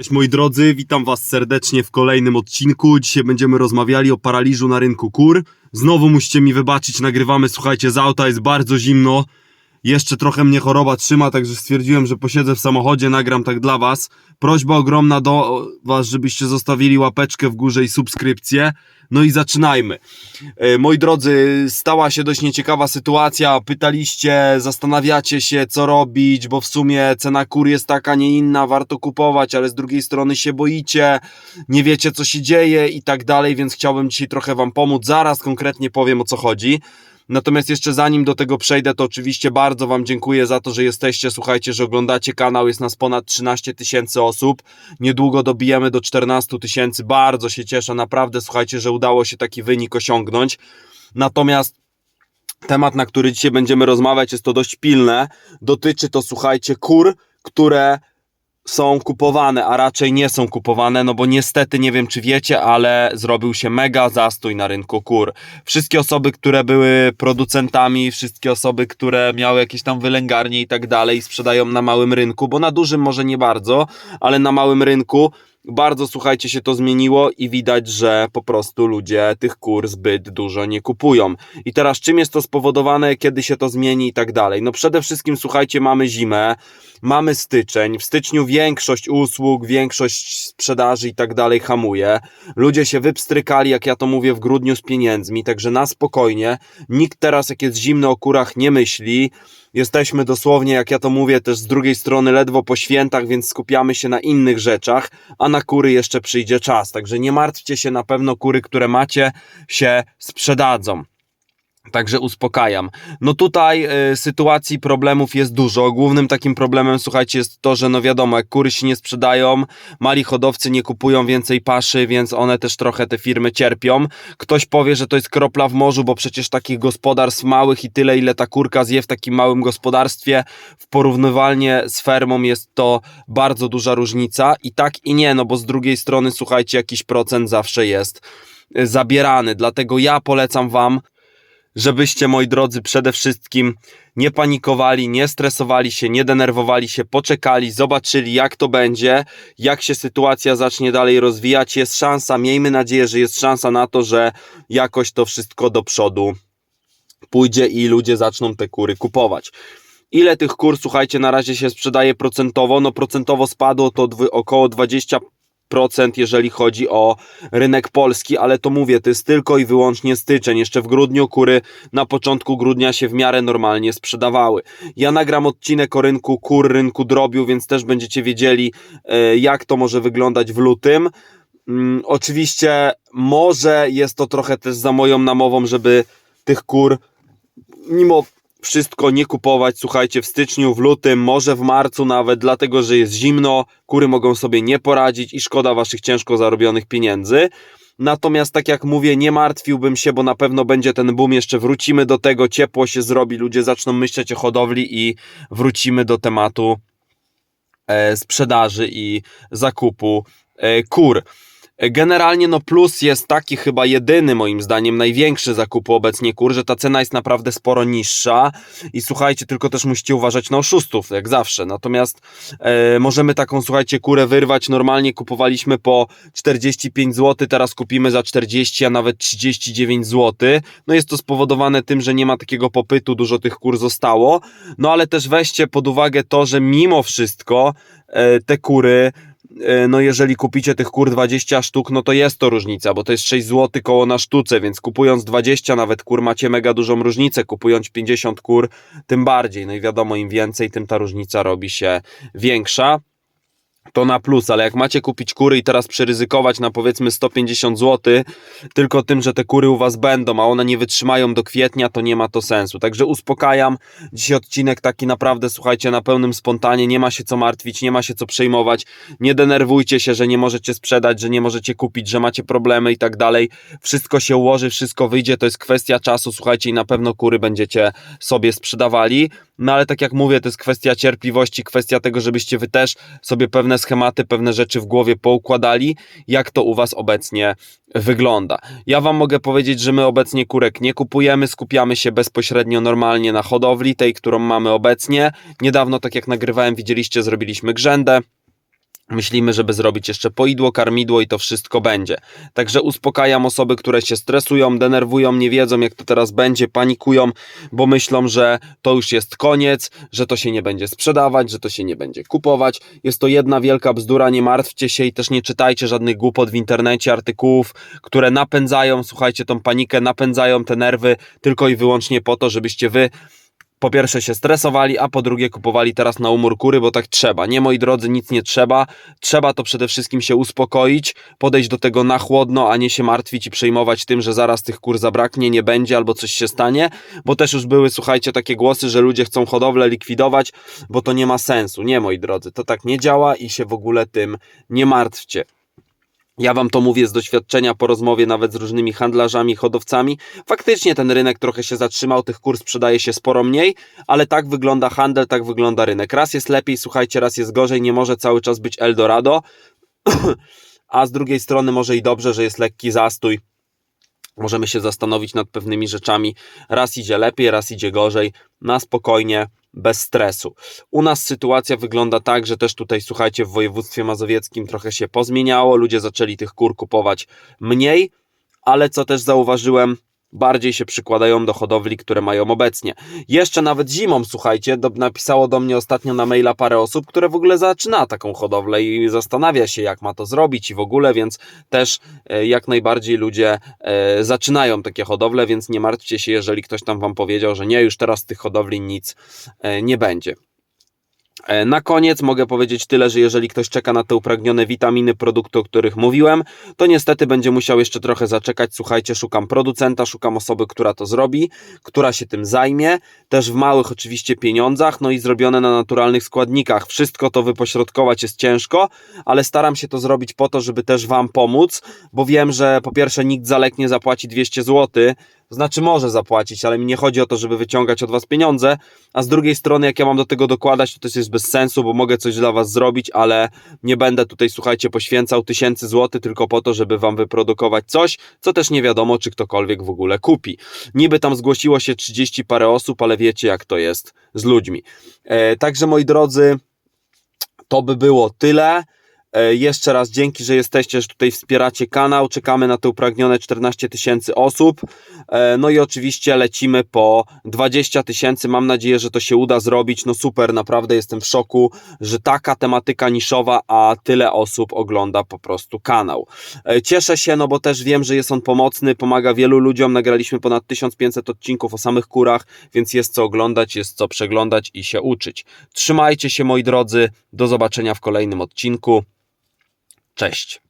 Cześć moi drodzy, witam was serdecznie w kolejnym odcinku. Dzisiaj będziemy rozmawiali o paraliżu na rynku kur. Znowu musicie mi wybaczyć, nagrywamy, słuchajcie, z auta, jest bardzo zimno. Jeszcze trochę mnie choroba trzyma, także stwierdziłem, że posiedzę w samochodzie, nagram tak dla was. Prośba ogromna do was, żebyście zostawili łapeczkę w górze i subskrypcję. No i zaczynajmy. E, Moi drodzy, stała się dość nieciekawa sytuacja. Pytaliście, zastanawiacie się, co robić, bo w sumie cena kur jest taka, nie inna, warto kupować, ale z drugiej strony się boicie, nie wiecie, co się dzieje i tak dalej, więc chciałbym dzisiaj trochę Wam pomóc. Zaraz konkretnie powiem, o co chodzi. Natomiast jeszcze zanim do tego przejdę, to oczywiście bardzo Wam dziękuję za to, że jesteście. Słuchajcie, że oglądacie kanał, jest nas ponad 13 tysięcy osób. Niedługo dobijemy do 14 tysięcy. Bardzo się cieszę, naprawdę. Słuchajcie, że udało się taki wynik osiągnąć. Natomiast temat, na który dzisiaj będziemy rozmawiać, jest to dość pilne. Dotyczy to, słuchajcie, kur, które są kupowane, a raczej nie są kupowane, no bo niestety nie wiem czy wiecie, ale zrobił się mega zastój na rynku kur. Wszystkie osoby, które były producentami, wszystkie osoby, które miały jakieś tam wylęgarnie i tak dalej, sprzedają na małym rynku, bo na dużym może nie bardzo, ale na małym rynku bardzo, słuchajcie, się to zmieniło i widać, że po prostu ludzie tych kur zbyt dużo nie kupują. I teraz czym jest to spowodowane, kiedy się to zmieni i tak dalej? No przede wszystkim, słuchajcie, mamy zimę, mamy styczeń, w styczniu większość usług, większość sprzedaży i tak dalej hamuje. Ludzie się wypstrykali, jak ja to mówię, w grudniu z pieniędzmi, także na spokojnie. Nikt teraz, jak jest zimno o kurach, nie myśli. Jesteśmy dosłownie, jak ja to mówię, też z drugiej strony ledwo po świętach, więc skupiamy się na innych rzeczach, a na kury jeszcze przyjdzie czas. Także nie martwcie się, na pewno kury, które macie, się sprzedadzą. Także uspokajam. No tutaj y, sytuacji, problemów jest dużo. Głównym takim problemem, słuchajcie, jest to, że no wiadomo, jak kury się nie sprzedają, mali hodowcy nie kupują więcej paszy, więc one też trochę te firmy cierpią. Ktoś powie, że to jest kropla w morzu, bo przecież takich gospodarstw małych i tyle, ile ta kurka zje w takim małym gospodarstwie, w porównywalnie z fermą jest to bardzo duża różnica. I tak i nie, no bo z drugiej strony, słuchajcie, jakiś procent zawsze jest y, zabierany. Dlatego ja polecam Wam żebyście, moi drodzy, przede wszystkim nie panikowali, nie stresowali się, nie denerwowali się, poczekali, zobaczyli, jak to będzie, jak się sytuacja zacznie dalej rozwijać. Jest szansa, miejmy nadzieję, że jest szansa na to, że jakoś to wszystko do przodu pójdzie i ludzie zaczną te kury kupować. Ile tych kur, słuchajcie, na razie się sprzedaje procentowo? No procentowo spadło to około 20 procent, jeżeli chodzi o rynek polski, ale to mówię, to jest tylko i wyłącznie styczeń. Jeszcze w grudniu kury na początku grudnia się w miarę normalnie sprzedawały. Ja nagram odcinek o rynku kur, rynku drobiu, więc też będziecie wiedzieli, e, jak to może wyglądać w lutym. Mm, Oczywiście może jest to trochę też za moją namową, żeby tych kur mimo wszystko nie kupować, słuchajcie, w styczniu, w lutym, może w marcu nawet, dlatego że jest zimno, kury mogą sobie nie poradzić i szkoda waszych ciężko zarobionych pieniędzy. Natomiast tak jak mówię, nie martwiłbym się, bo na pewno będzie ten boom, jeszcze wrócimy do tego, ciepło się zrobi, ludzie zaczną myśleć o hodowli i wrócimy do tematu e, sprzedaży i zakupu e, kur. Generalnie no plus jest taki chyba jedyny moim zdaniem największy zakupu obecnie kur, że ta cena jest naprawdę sporo niższa i słuchajcie, tylko też musicie uważać na oszustów, jak zawsze. Natomiast e, możemy taką, słuchajcie, kurę wyrwać. Normalnie kupowaliśmy po 45 zł, teraz kupimy za 40, a nawet 39 zł. No jest to spowodowane tym, że nie ma takiego popytu, dużo tych kur zostało. No ale też weźcie pod uwagę to, że mimo wszystko te kury E, no jeżeli kupicie tych kur 20 sztuk, no to jest to różnica, bo to jest 6 zł koło na sztuce, więc kupując 20 nawet kur macie mega dużą różnicę, kupując 50 kur tym bardziej, no i wiadomo im więcej, tym ta różnica robi się większa to na plus, ale jak macie kupić kury i teraz przeryzykować na powiedzmy 150 zł, tylko tym, że te kury u Was będą, a one nie wytrzymają do kwietnia, to nie ma to sensu. Także uspokajam. Dzisiaj odcinek taki naprawdę, słuchajcie, na pełnym spontanie, nie ma się co martwić, nie ma się co przejmować. Nie denerwujcie się, że nie możecie sprzedać, że nie możecie kupić, że macie problemy i tak dalej. Wszystko się ułoży, wszystko wyjdzie, to jest kwestia czasu, słuchajcie, i na pewno kury będziecie sobie sprzedawali. No ale tak jak mówię, to jest kwestia cierpliwości, kwestia tego, żebyście Wy też sobie pewne schematy, pewne rzeczy w głowie poukładali, jak to u Was obecnie wygląda. Ja Wam mogę powiedzieć, że my obecnie kurek nie kupujemy, skupiamy się bezpośrednio normalnie na hodowli, tej, którą mamy obecnie. Niedawno, tak jak nagrywałem, widzieliście, zrobiliśmy grzędę. Myślimy, żeby zrobić jeszcze poidło, karmidło i to wszystko będzie. Także uspokajam osoby, które się stresują, denerwują, nie wiedzą jak to teraz będzie, panikują, bo myślą, że to już jest koniec, że to się nie będzie sprzedawać, że to się nie będzie kupować. Jest to jedna wielka bzdura, nie martwcie się i też nie czytajcie żadnych głupot w internecie, artykułów, które napędzają, słuchajcie, tą panikę, napędzają te nerwy tylko i wyłącznie po to, żebyście wy po pierwsze się stresowali, a po drugie kupowali teraz na umór kury, bo tak trzeba. Nie, moi drodzy, nic nie trzeba. Trzeba to przede wszystkim się uspokoić, podejść do tego na chłodno, a nie się martwić i przejmować tym, że zaraz tych kur zabraknie, nie będzie albo coś się stanie, bo też już były, słuchajcie, takie głosy, że ludzie chcą hodowlę likwidować, bo to nie ma sensu. Nie, moi drodzy, to tak nie działa i się w ogóle tym nie martwcie. Ja wam to mówię z doświadczenia po rozmowie nawet z różnymi handlarzami, hodowcami. Faktycznie ten rynek trochę się zatrzymał, tych kurs sprzedaje się sporo mniej, ale tak wygląda handel, tak wygląda rynek. Raz jest lepiej, słuchajcie, raz jest gorzej, nie może cały czas być Eldorado, a z drugiej strony może i dobrze, że jest lekki zastój. Możemy się zastanowić nad pewnymi rzeczami. Raz idzie lepiej, raz idzie gorzej, na spokojnie, bez stresu. U nas sytuacja wygląda tak, że też tutaj, słuchajcie, w województwie mazowieckim trochę się pozmieniało, ludzie zaczęli tych kur kupować mniej, ale co też zauważyłem, bardziej się przykładają do hodowli, które mają obecnie. Jeszcze nawet zimą, słuchajcie, do, napisało do mnie ostatnio na maila parę osób, które w ogóle zaczyna taką hodowlę i zastanawia się, jak ma to zrobić i w ogóle, więc też e, jak najbardziej ludzie e, zaczynają takie hodowle, więc nie martwcie się, jeżeli ktoś tam wam powiedział, że nie, już teraz z tych hodowli nic e, nie będzie. E, Na koniec mogę powiedzieć tyle, że jeżeli ktoś czeka na te upragnione witaminy, produkty, o których mówiłem, to niestety będzie musiał jeszcze trochę zaczekać. Słuchajcie, szukam producenta, szukam osoby, która to zrobi, która się tym zajmie, też w małych oczywiście pieniądzach, no i zrobione na naturalnych składnikach. Wszystko to wypośrodkować jest ciężko, ale staram się to zrobić po to, żeby też Wam pomóc, bo wiem, że po pierwsze nikt za lek nie zapłaci 200 zł, znaczy może zapłacić, ale mi nie chodzi o to, żeby wyciągać od Was pieniądze, a z drugiej strony, jak ja mam do tego dokładać, to to jest bez sensu, bo mogę coś dla Was zrobić, ale nie będę tutaj, słuchajcie, poświęcał tysięcy złotych tylko po to, żeby Wam wyprodukować coś, co też nie wiadomo, czy ktokolwiek w ogóle kupi. Niby tam zgłosiło się 30 parę osób, ale wiecie, jak to jest z ludźmi. E, także, moi drodzy, to by było tyle. E, Jeszcze raz dzięki, że jesteście, że tutaj wspieracie kanał. Czekamy na te upragnione 14 tysięcy osób. E, No i oczywiście lecimy po 20 tysięcy. Mam nadzieję, że to się uda zrobić. No super, naprawdę jestem w szoku, że taka tematyka niszowa, a tyle osób ogląda po prostu kanał. E, Cieszę się, no bo też wiem, że jest on pomocny, pomaga wielu ludziom. Nagraliśmy ponad 1500 odcinków o samych kurach, więc jest co oglądać, jest co przeglądać i się uczyć. Trzymajcie się, moi drodzy. Do zobaczenia w kolejnym odcinku. Cześć.